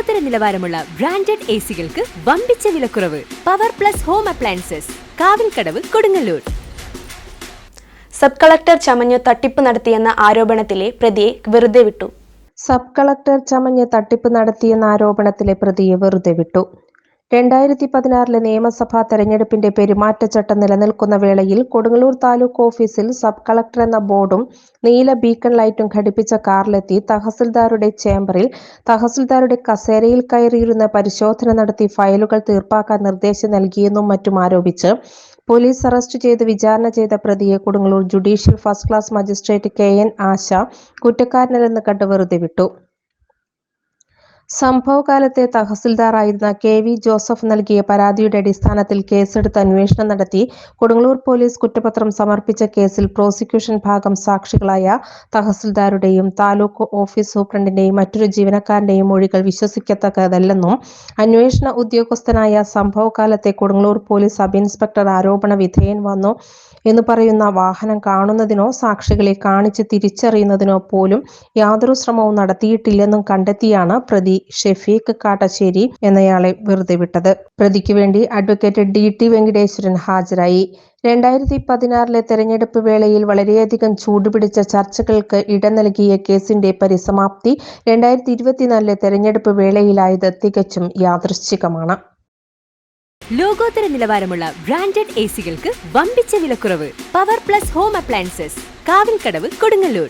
ലോകോത്തര നിലവാരമുള്ള branded A സികൾക്ക് വമ്പിച്ച വിലക്കുറവ് power plus home appliances Kavilkadavu Kodungallur. Sub collector ചമഞ്ഞു തട്ടിപ്പ് നടത്തിയെന്ന ആരോപണത്തിലെ പ്രതിയെ വെറുതെ വിട്ടു. സബ് കളക്ടർ ചമഞ്ഞ് തട്ടിപ്പ് നടത്തിയെന്ന ആരോപണത്തിലെ പ്രതിയെ വെറുതെ വിട്ടു. രണ്ടായിരത്തി പതിനാറിലെ നിയമസഭാ തെരഞ്ഞെടുപ്പിന്റെ പെരുമാറ്റച്ചട്ടം നിലനിൽക്കുന്ന വേളയിൽ കൊടുങ്ങല്ലൂർ താലൂക്ക് ഓഫീസിൽ സബ് കളക്ടർ എന്ന ബോർഡും നീല ബീക്കൺ ലൈറ്റും ഘടിപ്പിച്ച കാറിലെത്തി തഹസിൽദാരുടെ ചേംബറിൽ തഹസിൽദാരുടെ കസേരയിൽ കയറിയിരുന്ന് പരിശോധന നടത്തി ഫയലുകൾ തീർപ്പാക്കാൻ നിർദ്ദേശം നൽകിയെന്നും മറ്റും ആരോപിച്ച് പോലീസ് അറസ്റ്റ് ചെയ്ത് വിചാരണ ചെയ്ത പ്രതിയെ Kodungallur judicial first class magistrate K N Asha കുറ്റക്കാരനല്ലെന്ന് കണ്ട് വെറുതെ വിട്ടു സംഭവകാലത്തെ തഹസിൽദാറായിരുന്ന കെ വി ജോസഫ് നൽകിയ പരാതിയുടെ അടിസ്ഥാനത്തിൽ കേസെടുത്ത് അന്വേഷണം നടത്തി കൊടുങ്ങല്ലൂർ പോലീസ് കുറ്റപത്രം സമർപ്പിച്ച കേസിൽ പ്രോസിക്യൂഷൻ ഭാഗം സാക്ഷികളായ തഹസിൽദാരുടെയും താലൂക്ക് ഓഫീസ് സൂപ്രണ്ടിന്റെയും മറ്റൊരു ജീവനക്കാരന്റെയും മൊഴികൾ വിശ്വസിക്കത്തക്കതല്ലെന്നും അന്വേഷണ ഉദ്യോഗസ്ഥനായ സംഭവകാലത്തെ കൊടുങ്ങല്ലൂർ പോലീസ് സബ് ഇൻസ്പെക്ടർ ആരോപണ വിധേയൻ വന്നു എന്ന് പറയുന്ന വാഹനം കാണുന്നതിനോ സാക്ഷികളെ കാണിച്ച് തിരിച്ചറിയുന്നതിനോ പോലും യാതൊരു ശ്രമവും നടത്തിയിട്ടില്ലെന്നും കണ്ടെത്തിയാണ് പ്രതി ഷെഫീഖ് കാട്ടശ്ശേരി എന്നയാളെ വെറുതെ വിട്ടത്. പ്രതിക്ക് വേണ്ടി അഡ്വക്കേറ്റ് ഡി ടി വെങ്കടേശ്വരൻ ഹാജരായി. രണ്ടായിരത്തി പതിനാറിലെ തെരഞ്ഞെടുപ്പ് വേളയിൽ വളരെയധികം ചൂടുപിടിച്ച ചർച്ചകൾക്ക് ഇടം നൽകിയ കേസിന്റെ പരിസമാപ്തി രണ്ടായിരത്തി ഇരുപത്തിനാലിലെ തെരഞ്ഞെടുപ്പ് വേളയിലായത് തികച്ചും യാദൃശ്ചികമാണ്. ലോകോത്തര നിലവാരമുള്ള ബ്രാൻഡഡ് എസികൾക്ക് സികൾക്ക് വമ്പിച്ച വിലക്കുറവ്. Power plus home appliances Kavilkadavu Kodungallur.